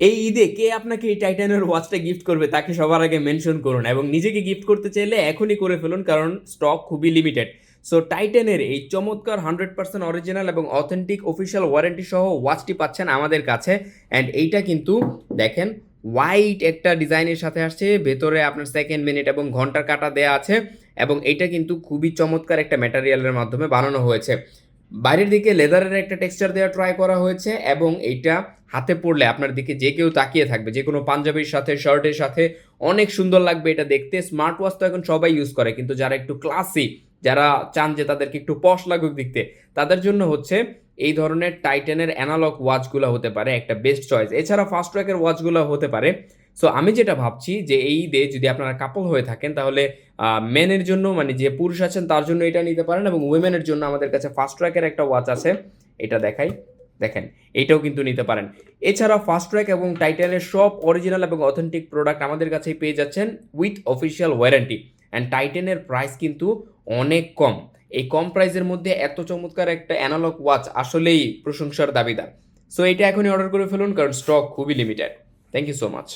এই ঈদে কে আপনাকে এই টাইটানের ওয়াচটা গিফট করবে তাকে সবার আগে মেনশন করুন এবং নিজেকে গিফট করতে চাইলে এখনই করে ফেলুন কারণ স্টক খুবই লিমিটেড সো টাইটানের এই চমৎকার হান্ড্রেড পার্সেন্ট অরিজিনাল এবং অথেন্টিক অফিসিয়াল ওয়ারেন্টি সহ ওয়াচটি পাচ্ছেন আমাদের কাছে। অ্যান্ড এইটা কিন্তু দেখেন হোয়াইট একটা ডিজাইনের সাথে আসছে, ভেতরে আপনার সেকেন্ড মিনিট এবং ঘণ্টার কাটা দেয়া আছে এবং এটা কিন্তু খুবই চমৎকার একটা ম্যাটেরিয়ালের মাধ্যমে বানানো হয়েছে। বাইরের দিকে লেদারের একটা টেক্সচার দেওয়া ট্রাই করা হয়েছে এবং এইটা হাতে পড়লে আপনার দিকে যে কেউ তাকিয়ে থাকবে, যে কোনো পাঞ্জাবির সাথে, শার্টের সাথে, অনেক সুন্দর লাগবে এটা দেখতে। স্মার্ট ওয়াচ তো এখন সবাই ইউজ করে, কিন্তু যারা একটু ক্লাসি যারা চান যে তাদেরকে একটু পশ লাগুক দেখতে, তাদের জন্য হচ্ছে এই ধরনের টাইটেনের অ্যানালগ ওয়াচগুলো হতে পারে, একটা বেস্ট চয়েস এছাড়া ফাস্ট ট্র্যাকের ওয়াচগুলো হতে পারে। সো আমি যেটা ভাবছি যে এই ঈদে যদি আপনারা কাপল হয়ে থাকেন, তাহলে মেনের জন্য মানে যে পুরুষ আছেন, তার জন্য এটা নিতে পারেন এবং উইমেনের জন্য আমাদের কাছে ফাস্ট ট্র্যাকের একটা ওয়াচ আছে, এটা দেখাই। দেখেন, এটাও কিন্তু নিতে পারেন। এছাড়া ফাস্ট ট্র্যাক এবং টাইটেলের সব অরিজিনাল এবং অথেন্টিক প্রোডাক্ট আমাদের কাছেই পেয়ে যাচ্ছেন উইথ অফিসিয়াল ওয়ারেন্টি অ্যান্ড টাইটেনের প্রাইস কিন্তু অনেক কম। এই কম প্রাইসের মধ্যে এত চমৎকার একটা অ্যানালগ ওয়াচ আসলেই প্রশংসার দাবিদার। সো এটা এখনই অর্ডার করে ফেলুন কারণ স্টক খুবই limited thank you so much